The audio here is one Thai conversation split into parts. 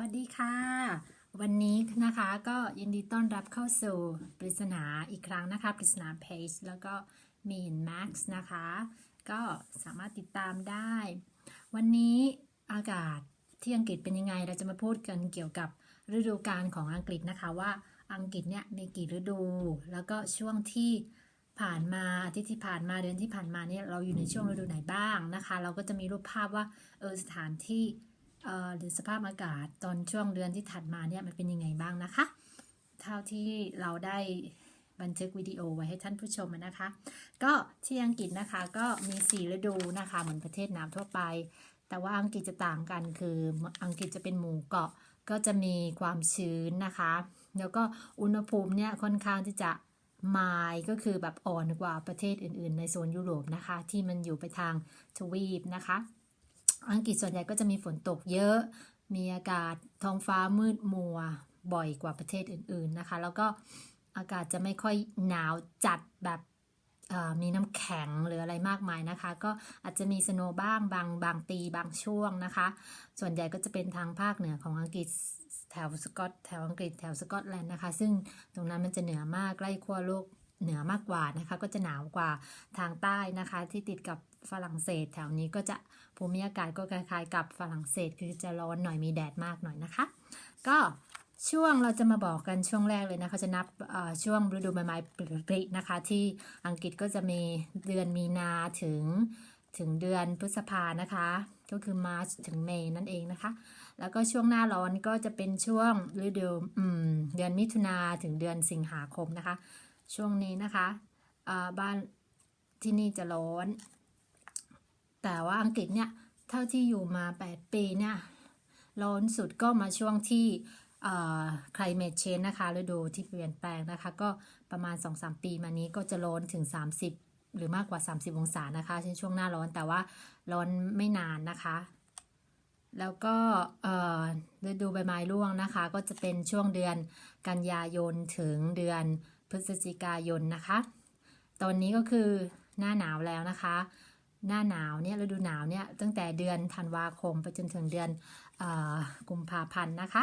วัสดีค่ะ วันนี้นะคะก็ยินดีต้อนรับเข้าสู่ปริศนาอีกครั้งนะคะ ปริศนาเพจแล้วก็มีนแม็กซ์นะคะ ก็สามารถติดตามได้ วันนี้อากาศที่อังกฤษเป็นยังไง เราจะมาพูดกันเกี่ยวกับฤดูกาลของอังกฤษนะคะว่าอังกฤษเนี่ยมีกี่ฤดู แล้วก็ช่วงที่ผ่านมาอาทิตย์ที่ผ่านมาเดือนที่ผ่านมาเนี่ยเราอยู่ในช่วงฤดูไหนบ้างนะคะ เราก็จะมีรูปภาพว่าเออสถานที่ หรือสภาพอากาศตอนช่วงเดือนที่ถัดมาเนี่ยมันเป็นยังไงบ้างนะคะ เท่าที่เราได้บันทึกวิดีโอไว้ให้ท่านผู้ชมนะคะ ก็ที่อังกฤษนะคะก็มี4ฤดูนะคะเหมือนประเทศน้ำทั่วไป แต่ว่าอังกฤษจะต่างกันคืออังกฤษจะเป็นหมู่เกาะก็จะมีความชื้นนะคะ แล้วก็อุณหภูมิเนี่ยค่อนข้างที่จะมายก็คือแบบอ่อนกว่าประเทศอื่น ๆ ในโซนยุโรปนะคะ ที่มันอยู่ไปทางทวีปนะคะ อังกฤษส่วนใหญ่ก็จะมีฝนตกเยอะ มีอากาศท้องฟ้ามืดมัวบ่อยกว่าประเทศอื่นๆนะคะ แล้วก็อากาศจะไม่ค่อยหนาวจัดแบบมีน้ำแข็งหรืออะไรมากมายนะคะ ก็อาจจะมีสโนว์บ้างบางบางปีบางช่วงนะคะ ส่วนใหญ่ก็จะเป็นทางภาคเหนือของอังกฤษแถวสกอตแถวอังกฤษแถวสกอตแลนด์นะคะ ซึ่งตรงนั้นมันจะเหนือมากใกล้ขั้วโลกเหนือมากกว่านะคะ ก็จะหนาวกว่าทางใต้นะคะ ที่ติดกับ ฝรั่งเศส แถวนี้ก็จะภูมิอากาศก็คล้ายๆ กับฝรั่งเศสคือจะร้อนหน่อยมีแดดมากหน่อยนะคะ ก็ช่วงเราจะมาบอกกันช่วงแรกเลยนะคะจะนับช่วงฤดูใบไม้ผลินะคะ ที่อังกฤษก็จะมีเดือนมีนาถึงถึงเดือนพฤษภานะคะ ก็คือมาร์ชถึงเมษนั่นเองนะคะ แล้วก็ช่วงหน้าร้อนก็จะเป็นช่วงฤดูเดือนมิถุนาถึงเดือนสิงหาคมนะคะ ช่วงนี้นะคะบ้านที่นี่จะร้อน แต่ว่าอังกฤษเนี่ยเท่าที่อยู่มา 8 ปีเนี่ยร้อนสุดก็มาช่วงที่ climate change นะคะฤดูที่เปลี่ยนแปลงนะคะ ก็ประมาณ 2-3 ปีมานี้ก็จะร้อนถึง 30 หรือมากกว่า 30 องศานะคะในช่วงหน้าร้อนแต่ว่าร้อนไม่นานนะคะ แล้วก็ฤดูใบไม้ร่วงนะคะ ก็จะเป็นช่วงเดือนกันยายนถึงเดือนพฤศจิกายนนะคะ ตอนนี้ก็คือหน้าหนาวแล้วนะคะ หน้าหนาวเนี่ยฤดูหนาวเนี่ยตั้งแต่เดือนธันวาคมไปจนถึงเดือนกุมภาพันธ์นะคะ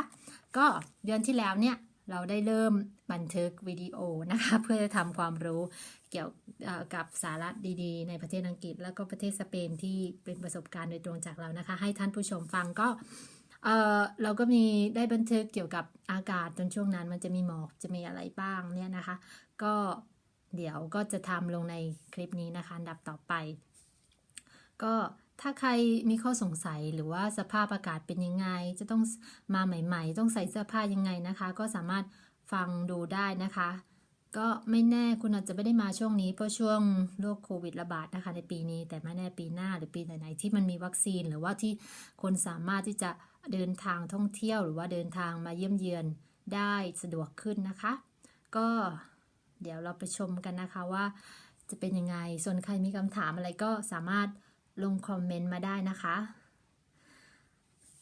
ก็เดือนที่แล้วเนี่ยเราได้เริ่มบันทึกวิดีโอนะคะเพื่อจะทำความรู้เกี่ยวกับสาระดีๆ ในประเทศอังกฤษ แล้วก็ประเทศสเปนที่เป็นประสบการณ์โดยตรงจากเรานะคะ ให้ท่านผู้ชมฟังก็เออเราก็มีได้บันทึกเกี่ยวกับอากาศตอนช่วงนั้นมันจะมีหมอกจะมีอะไรบ้างเนี่ยนะคะ ก็เดี๋ยวก็จะทำลงในคลิปนี้นะคะอันดับต่อไป ก็ถ้าใครมีข้อสงสัยหรือว่าสภาพอากาศเป็นยังไง จะต้องมาใหม่ ๆ ต้องใส่เสื้อผ้ายังไงนะคะ ก็สามารถฟังดูได้นะคะ ก็ไม่แน่คุณอาจจะไม่ได้มาช่วงนี้เพราะช่วงโรคโควิดระบาดนะคะ ในปีนี้ แต่ไม่แน่ปีหน้าหรือปีไหนๆที่มันมีวัคซีน หรือว่าที่คนสามารถที่จะเดินทางท่องเที่ยว หรือว่าเดินทางมาเยี่ยมเยือนได้สะดวกขึ้นนะคะ ก็เดี๋ยวเราไปชมกันนะคะว่าจะเป็นยังไงส่วนใครมีคำถามอะไรก็สามารถ ลงคอมเมนต์มาได้นะคะ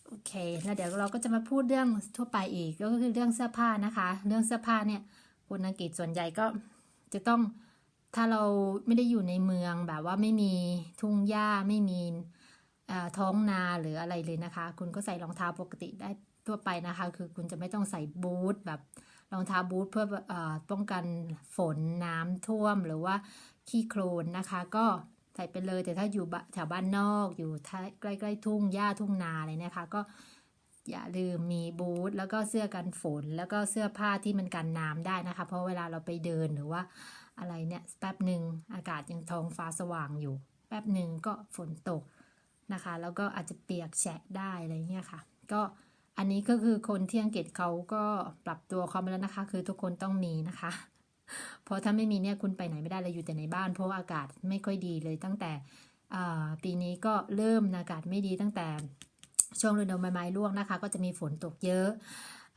โอเค แล้วเดี๋ยวเราก็จะมาพูดเรื่องทั่วไปอีก ก็คือเรื่องเสื้อผ้านะคะ เรื่องเสื้อผ้าเนี่ยคนอังกฤษส่วนใหญ่ก็จะต้องถ้าเราไม่ได้อยู่ในเมืองแบบว่าไม่มีทุ่งหญ้าไม่มีท้องนาหรืออะไรเลยนะคะ คุณก็ใส่รองเท้าปกติได้ทั่วไปนะคะ คือคุณจะไม่ต้องใส่บูทแบบรองเท้าบูทเพื่ออป้องกันฝนน้ำท่วมหรือว่าขี้โคลนนะคะ ก็ ส่ไปเลย แต่ถ้าอยู่แถวบ้านนอกอยู่ใกล้ๆทุ่งหญ้าทุ่งนาอะไรนะคะก็อย่าลืมมีบูทแล้วก็เสื้อกันฝน แล้วก็เสื้อผ้าที่มันกันน้ำได้นะคะ เพราะเวลาเราไปเดินหรือว่าอะไรเนี่ยแป๊บหนึ่งอากาศยังท้องฟ้าสว่างอยู่ แป๊บหนึ่งก็ฝนตกนะคะ แล้วก็อาจจะเปียกแฉะได้อะไรเงี้ยค่ะ ก็อันนี้ก็คือคนที่อังกฤษเขาก็ปรับตัวเขามาแล้วนะคะ คือทุกคนต้องมีนะคะ เพราะถ้าไม่มีเนี่ยคุณไปไหนไม่ได้เลยอยู่แต่ในบ้าน เพราะว่าอากาศไม่ค่อยดีเลยตั้งแต่ปีนี้ก็เริ่มอากาศไม่ดีตั้งแต่ช่วงฤดูใบไม้ร่วงนะคะ ก็จะมีฝนตกเยอะ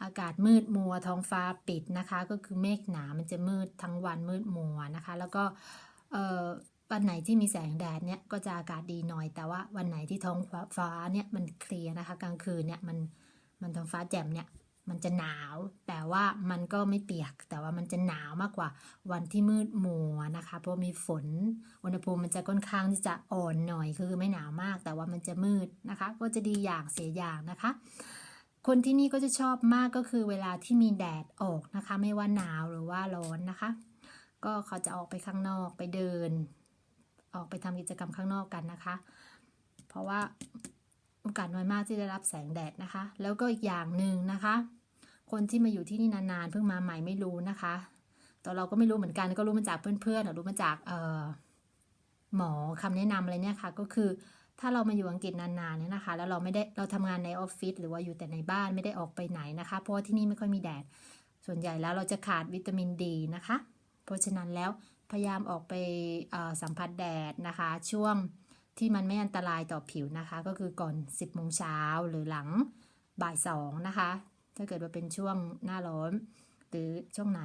อากาศมืดมัวท้องฟ้าปิดนะคะ ก็คือเมฆหนามันจะมืดทั้งวันมืดมัวนะคะ แล้วก็วันไหนที่มีแสงแดดเนี่ยก็จะอากาศดีหน่อย แต่ว่าวันไหนที่ท้องฟ้าเนี่ยมันเคลียร์นะคะ กลางคืนเนี่ยมันมันท้องฟ้าแจ่มเนี่ย มันจะหนาว แต่ว่ามันก็ไม่เปียก แต่ว่ามันจะหนาวมากกว่าวันที่มืดมัวนะคะ เพราะมีฝน อุณหภูมิมันจะค่อนข้างที่จะอ่อนหน่อย คือไม่หนาวมาก แต่ว่ามันจะมืดนะคะ ก็จะดีอย่างเสียอย่างนะคะ คนที่นี่ก็จะชอบมากก็คือเวลาที่มีแดดออกนะคะ ไม่ว่าหนาวหรือว่าร้อนนะคะ ก็เขาจะออกไปข้างนอกไปเดิน ออกไปทำกิจกรรมข้างนอกกันนะคะ เพราะว่า โอกาสน้อยมากที่ได้รับแสงแดดนะคะ แล้วก็อีกอย่างหนึ่งนะคะ คนที่มาอยู่ที่นี่นานๆเพิ่งมาใหม่ไม่รู้นะคะแต่เราก็ไม่รู้เหมือนกันก็รู้มาจากเพื่อนๆรู้มาจากเออหมอคำแนะนำอะไรเนี่ยค่ะ ก็คือถ้าเรามาอยู่อังกฤษนานๆเนี่ยนะคะ แล้วเราไม่ได้เราทำงานในออฟฟิศหรือว่าอยู่แต่ในบ้านไม่ได้ออกไปไหนนะคะ เพราะที่นี่ไม่ค่อยมีแดด ส่วนใหญ่แล้วเราจะขาดวิตามินดีนะคะ เพราะฉะนั้นแล้วพยายามออกไปสัมผัสแดดนะคะ ช่วง ที่มันไม่อันตรายต่อผิวนะคะ ก็คือก่อน 10โมงเช้าหรือหลังบ่ายสองนะคะ ถ้าเกิดว่าเป็นช่วงหน้าร้อน หรือช่วงไหน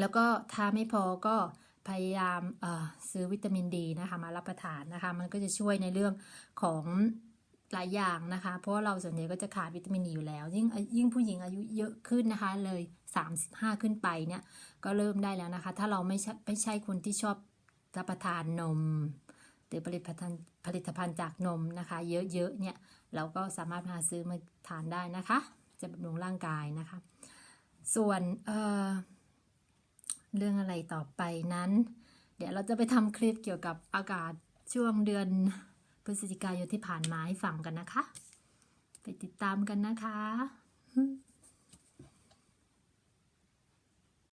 แล้วก็ถ้าไม่พอก็พยายามซื้อวิตามินดีนะคะมารับประทานนะคะ มันก็จะช่วยในเรื่องของหลายอย่างนะคะ เพราะเราส่วนใหญ่ก็จะขาดวิตามินดีอยู่แล้ว ยิ่งยิ่งผู้หญิงอายุเยอะขึ้นนะคะ เลย 35 ขึ้นไปเนี่ยก็เริ่มได้แล้วนะคะ ถ้าเราไม่ใช่ไม่ใช่คนที่ชอบรับประทานนม หรือผลิตภัณฑ์ผลิตภัณฑ์จากนมนะคะ เยอะๆเนี่ยเราก็สามารถหาซื้อมาทานได้นะคะ จะบำรุงร่างกายนะคะ ส่วนเเรื่องอะไรต่อไปนั้น เดี๋ยวเราจะไปทำคลิปเกี่ยวกับอากาศช่วงเดือนพฤศจิกายนที่ผ่านมาให้ฟังกันนะคะ ไปติดตามกันนะคะ